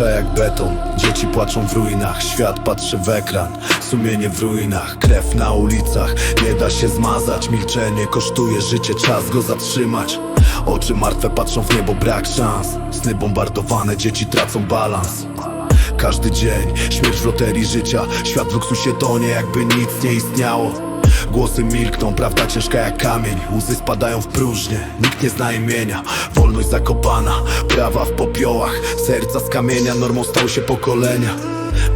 cisza jak beton. Dzieci płaczą w ruinach, świat patrzy w ekran. Sumienie w ruinach, krew na ulicach. Nie da się zmazać, milczenie kosztuje życie Czas go zatrzymać. Oczy martwe patrzą w niebo, brak szans. Sny bombardowane, dzieci tracą balans. Każdy dzień, śmierć w loterii życia. Świat w luksusie tonie, jakby nic nie istniało Głosy milkną, prawda ciężka jak kamień. Łzy spadają w próżnię, nikt nie zna imienia. Wolność zakopana, prawa w popiołach. Serca z kamienia, normą stały się pokolenia.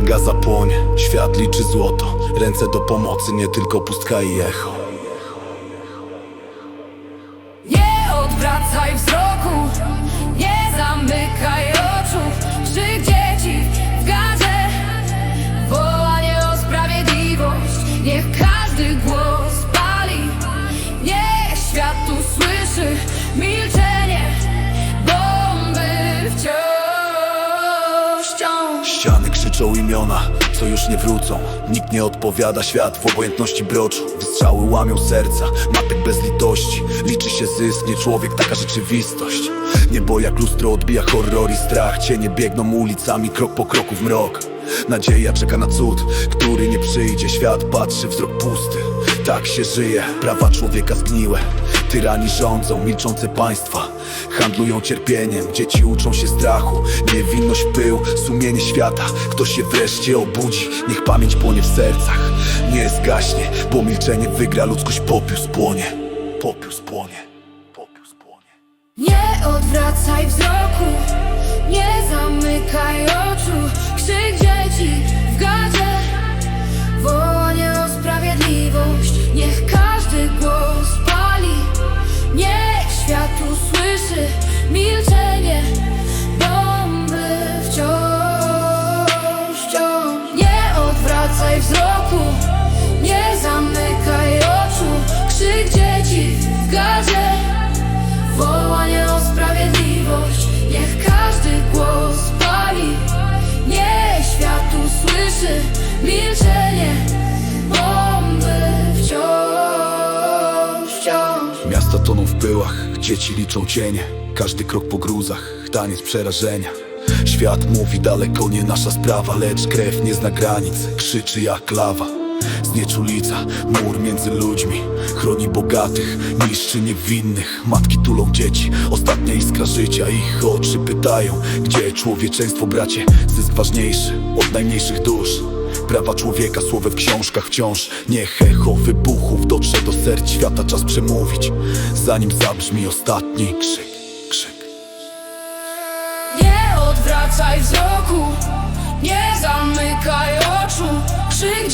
Gaza płonie, świat liczy złoto. Ręce do pomocy, nie tylko pustka i echo. Nie odwracaj wzroku, nie zamykaj słyszy milczenie Bomby wciąż, wciąż Ściany krzyczą imiona, co już nie wrócą. Nikt nie odpowiada, świat w obojętności broczu. Wystrzały łamią serca, matek bez litości. Liczy się zysk, nie człowiek, taka rzeczywistość. Niebo jak lustro odbija horror i strach. Cienie biegną ulicami, krok po kroku w mrok. Nadzieja czeka na cud, który nie przyjdzie. Świat patrzy, wzrok pusty. Tak się żyje, prawa człowieka zgniłe Tyrani rządzą, milczące państwa. Handlują cierpieniem, dzieci uczą się strachu. Niewinność pył, sumienie świata. Kto się wreszcie obudzi, niech pamięć płonie w sercach. Nie zgaśnie, bo milczenie wygra Ludzkość popiół spłonie. Popiół spłonie. Popiół spłonie. Nie odwracaj wzroku, dzieci liczą cienie Każdy krok po gruzach, taniec przerażenia. Świat mówi daleko nie nasza sprawa Lecz krew nie zna granic, krzyczy jak lawa. Znieczulica, mur między ludźmi Chroni bogatych, niszczy niewinnych. Matki tulą dzieci, ostatnia iskra życia Ich oczy pytają, gdzie człowieczeństwo bracie? Zysk ważniejszy od najmniejszych dusz Prawa człowieka, słowo w książkach wciąż. Niech echo wybuchów dotrze do serc świata Czas przemówić, zanim zabrzmi ostatni krzyk, krzyk. Nie odwracaj wzroku Nie zamykaj oczu. Krzyk